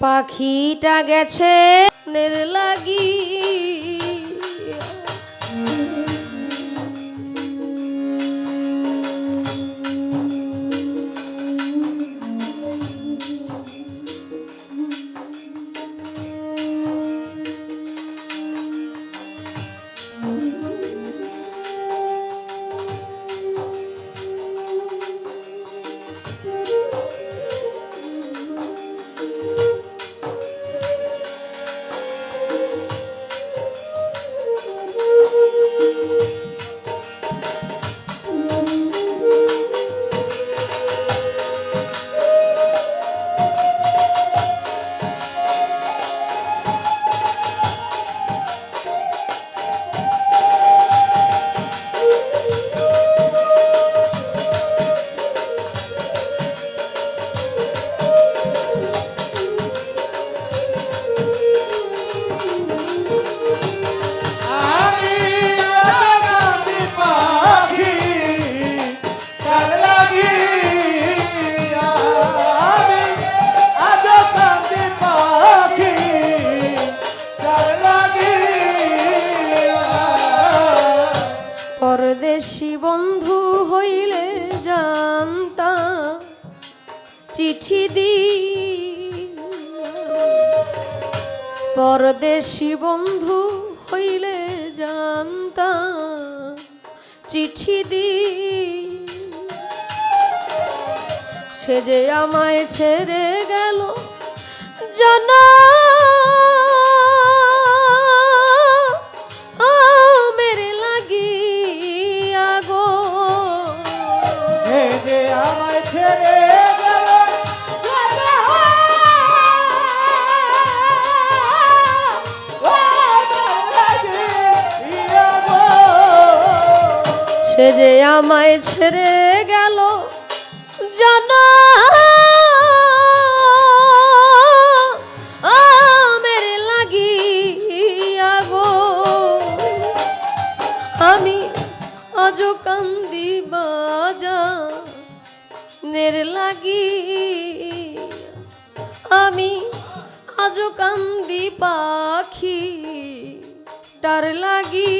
পাখিটা গেছে নের লাগি পরদেশি বন্ধু হইলে জানতা চিঠি দি পরদেশি বন্ধু হইলে জানতা চিঠি দি সে যে আমায় ছেড়ে গেল, জানা সে যে আমায় ছেড়ে গেল জানা পাখি ডার লাগি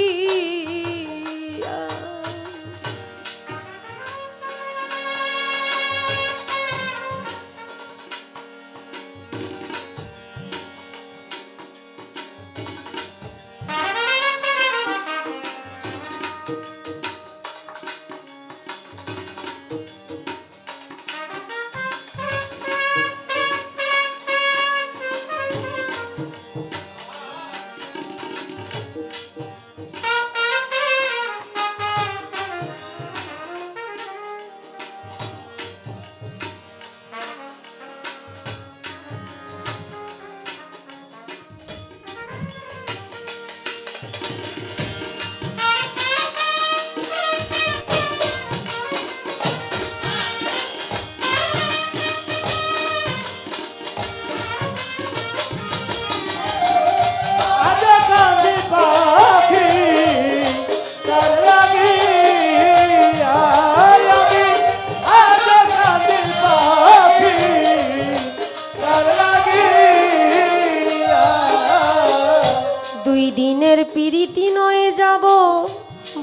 দুই দিনের পিরিতি নয়ে যাব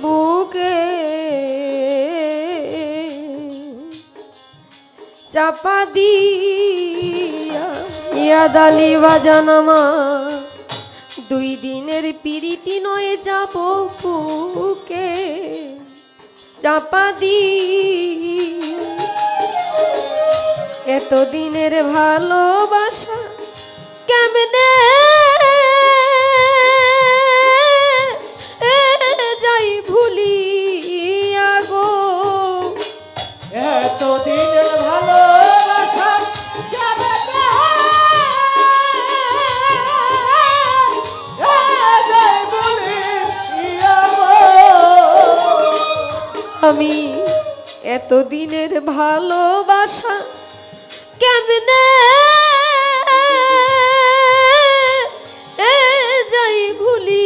বুকে। চাপা দিয়া বাজানামা দুই দিনের পিরিতি নয়ে যাব বুকে। চাপা দি এতদিনের ভালোবাসা কেমনে যাই ভুলি আগো এত দিনের ভালোবাসা যাবে না। এ যাই বলি ইয়াবো। আমি এতদিনের ভালোবাসা কেমনে এ যাই ভুলি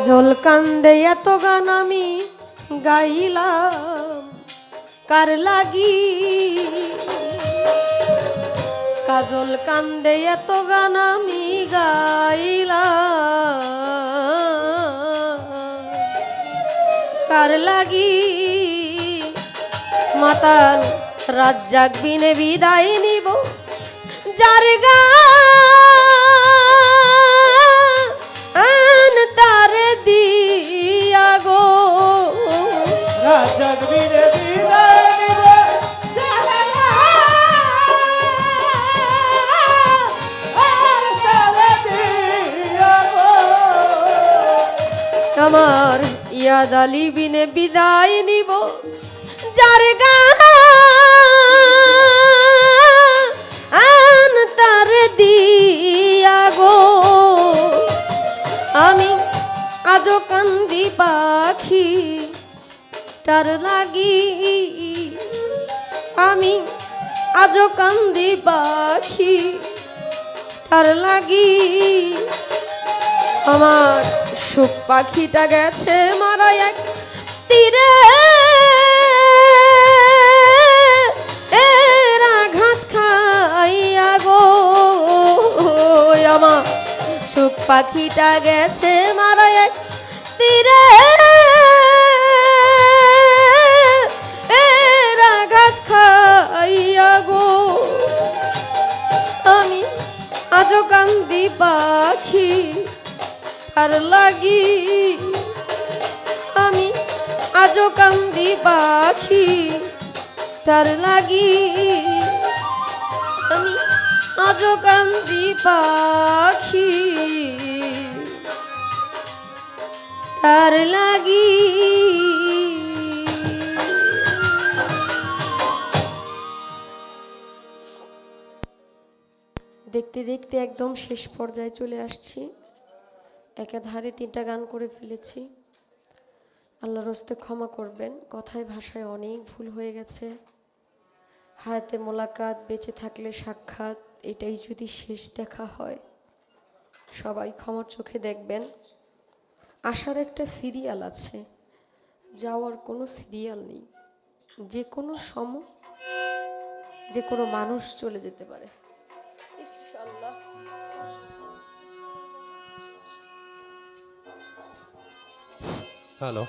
কাজল কান্দে এত গান আমি গাইলাম। কার লাগি? কাজল কান্দে এত গান আমি গাইলাম। কার লাগি? মাতাল রাত জাগবিনে বিদায় নিব। যার গান আমার ইয়াদ আলী বিনে বিদায় নিব, যার গান তার দিয়া গো। আমি আজও কান্দি পাখি, তার লাগি। আমি আজও কান্দি পাখি, তার লাগি। আমার সুখ পাখিটা গেছে মারা এক তীরে। আঘাত খাইয়া গো আমার সুখ পাখিটা গেছে মারা এক তীরে। এর আঘাত খাইয়া গো। আমি আজও কান্দি পাখি। তার লাগি। আমি আজও কান্দি পাখি তার লাগি। আমি আজও কান্দি পাখি তার লাগি। দেখতে দেখতে একদম শেষ পর্যায়ে চলে আসছি। একাধারে তিনটা গান করে ফেলেছি। আল্লাহর রস্তে ক্ষমা করবেন। কথায় ভাষায় অনেক ভুল হয়ে গেছে। হায়াতে মোলাকাত, বেঁচে থাকলে সাক্ষাৎ, এটাই যদি শেষ দেখা হয়, সবাই ক্ষমার চোখে দেখবেন। আসার একটা সিরিয়াল আছে। যাওয়ার কোনো সিরিয়াল নেই। যে কোনো সময় যে কোনো মানুষ চলে যেতে পারে। Hello.